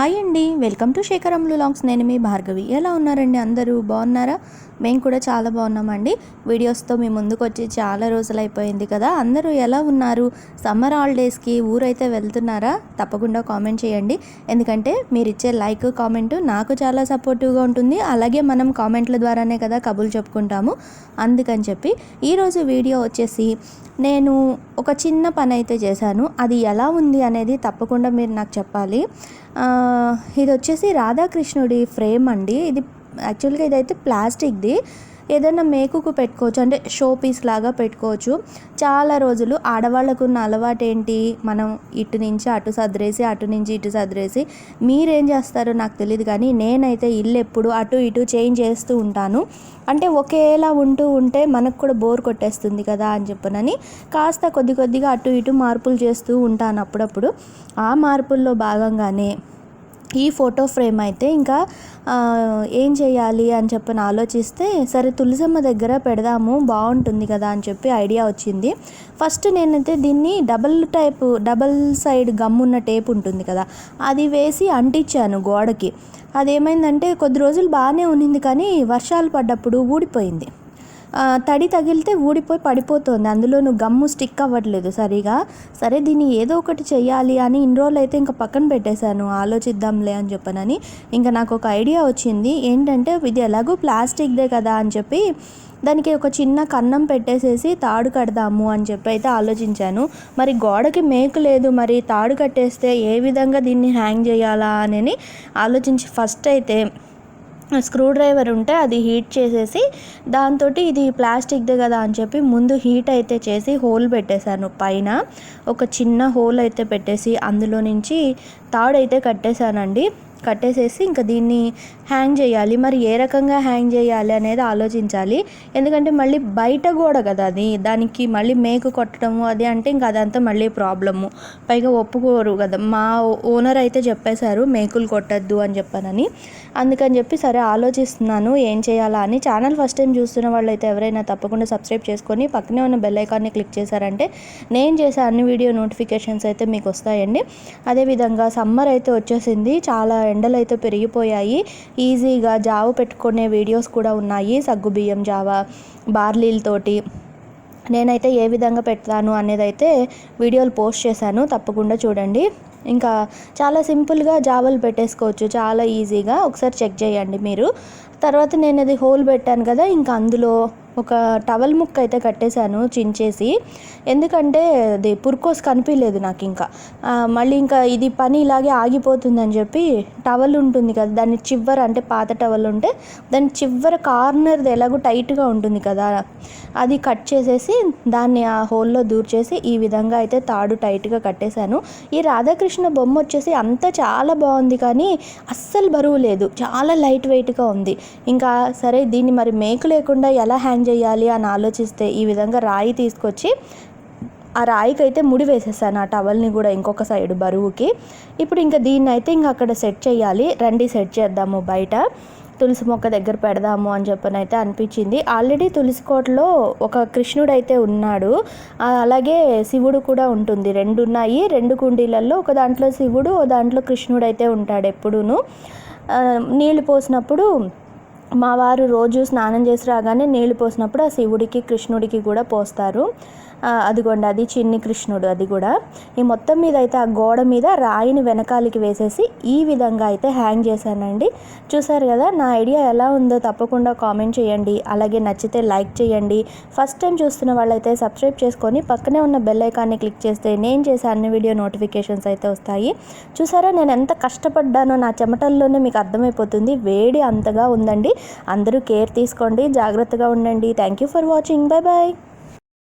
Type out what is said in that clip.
Hi అండి. Welcome to శేఖరంలు లాంగ్స్. నేను మీ భార్గవి. ఎలా ఉన్నారండి అందరూ? బాగున్నారా? మేము కూడా చాలా బాగున్నామండి. వీడియోస్తో మీ ముందుకు వచ్చి చాలా రోజులు అయిపోయింది కదా. అందరూ ఎలా ఉన్నారు? సమ్మర్ హాలిడేస్కి ఊరైతే వెళ్తున్నారా? తప్పకుండా కామెంట్ చేయండి. ఎందుకంటే మీరు ఇచ్చే లైక్ కామెంట్ నాకు చాలా సపోర్టివ్గా ఉంటుంది. అలాగే మనం కామెంట్ల ద్వారానే కదా కబుర్లు చెప్పుకుంటాము. అందుకని చెప్పి ఈరోజు వీడియో వచ్చేసి నేను ఒక చిన్న పని అయితే చేశాను. అది ఎలా ఉంది అనేది తప్పకుండా మీరు నాకు చెప్పాలి. ఇది వచ్చేసి రాధాకృష్ణుడి ఫ్రేమ్ అండి. ఇది యాక్చువల్గా ఇదైతే ప్లాస్టిక్ది. ఏదైనా మేకుకు పెట్టుకోవచ్చు అంటే షో పీస్ లాగా పెట్టుకోవచ్చు. చాలా రోజులు ఆడవాళ్ళకు ఉన్న అలవాటు ఏంటి మనం ఇటు నుంచి అటు సదిరేసి అటు నుంచి ఇటు సదిరేసి మీరేం చేస్తారో నాకు తెలియదు కానీ నేనైతే ఇల్లు ఎప్పుడు అటు ఇటు చేంజ్ చేస్తూ ఉంటాను. అంటే ఒకేలా ఉంటూ ఉంటే మనకు కూడా బోర్ కొట్టేస్తుంది కదా అని చెప్పనని కాస్త కొద్ది కొద్దిగా అటు ఇటు మార్పులు చేస్తూ ఉంటాను అప్పుడప్పుడు. ఆ మార్పుల్లో భాగంగానే ఈ ఫోటో ఫ్రేమ్ అయితే ఇంకా ఏం చేయాలి అని చెప్పని ఆలోచిస్తే సరే తులసమ్మ దగ్గర పెడదాము బాగుంటుంది కదా అని చెప్పి ఐడియా వచ్చింది. ఫస్ట్ నేనైతే దీన్ని double type double side gum ఉన్న టేప్ ఉంటుంది కదా అది వేసి అంటించాను గోడకి. అదేమైందంటే కొద్ది రోజులు బాగానే ఉన్నింది కానీ వర్షాలు పడ్డప్పుడు ఊడిపోయింది. తడి తగిలితే ఊడిపోయి పడిపోతుంది. నువ్వు గమ్ము స్టిక్ అవ్వట్లేదు సరిగా. సరే దీన్ని ఏదో ఒకటి చేయాలి అని ఇన్ని రోజులు అయితే ఇంకా పక్కన పెట్టేశాను. ఆలోచిద్దాంలే అని చెప్పనని ఇంకా నాకు ఒక ఐడియా వచ్చింది. ఏంటంటే ఇది ఎలాగో ప్లాస్టిక్దే కదా అని చెప్పి దానికి ఒక చిన్న కన్నం పెట్టేసేసి తాడు కడదాము అని చెప్పి అయితే ఆలోచించాను. మరి గోడకి మేకు లేదు. మరి తాడు కట్టేస్తే ఏ విధంగా దీన్ని హ్యాంగ్ చేయాలా అని ఆలోచించి ఫస్ట్ అయితే స్క్రూ డ్రైవర్ ఉంటే అది హీట్ చేసేసి దాంతో ఇది ప్లాస్టిక్దే కదా అని చెప్పి ముందు హీట్ అయితే చేసి హోల్ పెట్టేశాను. పైన ఒక చిన్న హోల్ అయితే పెట్టేసి అందులో నుంచి తాడైతే అయితే కట్టేశానండి. కట్టేసేసి ఇంకా దీన్ని హ్యాంగ్ చేయాలి. మరి ఏ రకంగా హ్యాంగ్ చేయాలి అనేది ఆలోచించాలి. ఎందుకంటే మళ్ళీ బయట గోడ కదా అది. దానికి మళ్ళీ మేకు కొట్టడము అది అంటే ఇంకా అదంతా మళ్ళీ ప్రాబ్లము. పైగా ఒప్పుకోరు కదా. మా ఓనర్ అయితే చెప్పేశారు మేకులు కొట్టద్దు అని చెప్పానని. అందుకని చెప్పి సరే ఆలోచిస్తున్నాను ఏం చేయాలా అని. ఛానల్ ఫస్ట్ టైం చూస్తున్న వాళ్ళు అయితే ఎవరైనా తప్పకుండా సబ్స్క్రైబ్ చేసుకొని పక్కనే ఉన్న బెల్ ఐకాన్ని క్లిక్ చేశారంటే నేను చేసే అన్ని వీడియో నోటిఫికేషన్స్ అయితే మీకు వస్తాయండి. అదేవిధంగా సమ్మర్ అయితే వచ్చేసింది. చాలా ఎండలు అయితే పెరిగిపోయాయి. ఈజీగా జావ పెట్టుకునే వీడియోస్ కూడా ఉన్నాయి సగ్గుబియ్యం జావ బార్లీలతోటి నేనైతే ఏ విధంగా పెడతాను అనేది అయితే వీడియోలు పోస్ట్ చేశాను. తప్పకుండా చూడండి. ఇంకా చాలా సింపుల్గా జావలు పెట్టేసుకోవచ్చు. చాలా ఈజీగా. ఒకసారి చెక్ చేయండి మీరు. తర్వాత నేను అది హోల్ పెట్టాను కదా ఇంకా అందులో ఒక టవల్ ముక్క అయితే కట్టేశాను చించేసి. ఎందుకంటే అది పుర్కోస్ కనిపించలేదు నాకు ఇంకా. మళ్ళీ ఇంకా ఇది పని ఇలాగే ఆగిపోతుందని చెప్పి టవల్ ఉంటుంది కదా దాని చివర అంటే పాత టవల్ ఉంటే దాని చివర కార్నర్ది ఎలాగో టైట్గా ఉంటుంది కదా అది కట్ చేసేసి దాన్ని ఆ హోల్లో దూర్చేసి ఈ విధంగా అయితే తాడు టైట్గా కట్టేశాను. ఈ రాధాకృష్ణ బొమ్మ వచ్చేసి అంతా చాలా బాగుంది కానీ అస్సలు బరువు లేదు చాలా లైట్ వెయిట్గా ఉంది. ఇంకా సరే దీన్ని మరి మేకు లేకుండా ఎలా హ్యాంగ్ చేయాలి అని ఆలోచిస్తే ఈ విధంగా రాయి తీసుకొచ్చి ఆ రాయికి అయితే ముడి వేసేసాను ఆ టవల్ని కూడా ఇంకొక సైడ్ బరువుకి. ఇప్పుడు ఇంకా దీన్ని అయితే ఇంకా అక్కడ సెట్ చేయాలి. రండి సెట్ చేద్దాము బయట. తులసి మొక్క దగ్గర పెడదాము అని చెప్పని అయితే అనిపించింది. ఆల్రెడీ తులసి కోటలో ఒక కృష్ణుడు అయితే ఉన్నాడు అలాగే శివుడు కూడా ఉంటుంది. రెండు ఉన్నాయి. రెండు కుండీలలో ఒక దాంట్లో శివుడు ఒక దాంట్లో కృష్ణుడు అయితే ఉంటాడు ఎప్పుడూను. నీళ్ళు పోసినప్పుడు మా వారు రోజు స్నానం చేసి రాగానే నీళ్ళు పోసినప్పుడు ఆ శివుడికి కృష్ణుడికి కూడా పోస్తారు. అదిగోండి అది చిన్ని కృష్ణుడు అది కూడా. ఈ మొత్తం మీద అయితే ఆ గోడ మీద రాయిని వెనకాలకి వేసేసి ఈ విధంగా అయితే హ్యాంగ్ చేశానండి. చూసారు కదా నా ఐడియా ఎలా ఉందో తప్పకుండా కామెంట్ చేయండి. అలాగే నచ్చితే లైక్ చేయండి. ఫస్ట్ టైం చూస్తున్న వాళ్ళైతే సబ్స్క్రైబ్ చేసుకొని పక్కనే ఉన్న బెల్ ఐకాన్ని క్లిక్ చేస్తే నేను చేసే అన్ని వీడియో నోటిఫికేషన్స్ అయితే వస్తాయి. చూసారా నేను ఎంత కష్టపడ్డానో నా చెమటల్లోనే మీకు అర్థమైపోతుంది. వేడి అంతగా ఉందండి. అందరూ కేర్ తీసుకోండి జాగ్రత్తగా ఉండండి. Thank you for watching bye bye